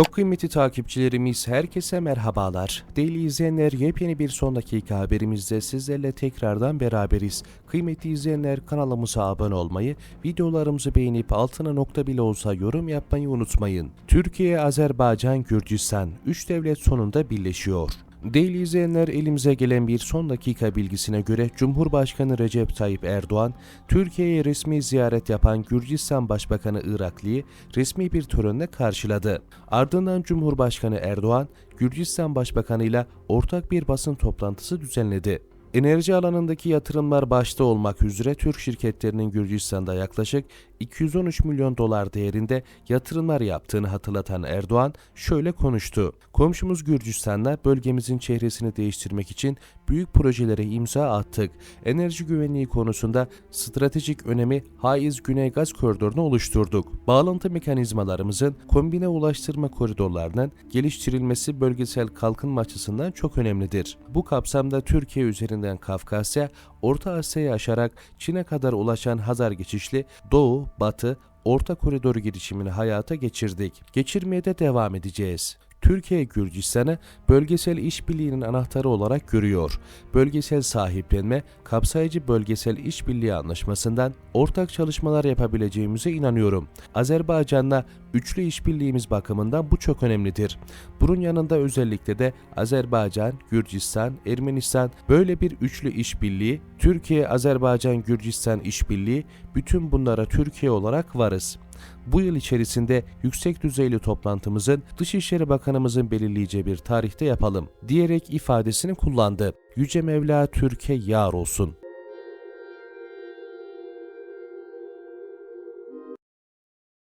Çok kıymetli takipçilerimiz herkese merhabalar. Değerli izleyenler yepyeni bir son dakika haberimizde sizlerle tekrardan beraberiz. Kıymetli izleyenler kanalımıza abone olmayı, videolarımızı beğenip altına nokta bile olsa yorum yapmayı unutmayın. Türkiye, Azerbaycan, Gürcistan 3 devlet sonunda birleşiyor. Değerli izleyenler elimize gelen bir son dakika bilgisine göre Cumhurbaşkanı Recep Tayyip Erdoğan, Türkiye'ye resmi ziyaret yapan Gürcistan Başbakanı Irakli'yi resmi bir törenle karşıladı. Ardından Cumhurbaşkanı Erdoğan, Gürcistan Başbakanı ile ortak bir basın toplantısı düzenledi. Enerji alanındaki yatırımlar başta olmak üzere Türk şirketlerinin Gürcistan'da yaklaşık 213 milyon dolar değerinde yatırımlar yaptığını hatırlatan Erdoğan şöyle konuştu. Komşumuz Gürcistan'la bölgemizin çehresini değiştirmek için büyük projelere imza attık. Enerji güvenliği konusunda stratejik önemi haiz Güney Gaz Koridoru'nu oluşturduk. Bağlantı mekanizmalarımızın kombine ulaştırma koridorlarının geliştirilmesi bölgesel kalkınma açısından çok önemlidir. Bu kapsamda Türkiye üzerinden Kafkasya, Orta Asya'yı aşarak Çin'e kadar ulaşan Hazar geçişli Doğu, Batı, Orta Koridoru girişimini hayata geçirdik. Geçirmeye de devam edeceğiz. Türkiye Gürcistan'ı bölgesel işbirliğinin anahtarı olarak görüyor. Bölgesel sahiplenme, kapsayıcı bölgesel işbirliği anlaşmasından ortak çalışmalar yapabileceğimize inanıyorum. Azerbaycan'la üçlü işbirliğimiz bakımından bu çok önemlidir. Bunun yanında özellikle de Azerbaycan, Gürcistan, Ermenistan böyle bir üçlü işbirliği, Türkiye, Azerbaycan, Gürcistan işbirliği bütün bunlara Türkiye olarak varız. Bu yıl içerisinde yüksek düzeyli toplantımızın Dışişleri Bakanımızın belirleyeceği bir tarihte yapalım diyerek ifadesini kullandı. Yüce Mevla Türkiye yar olsun.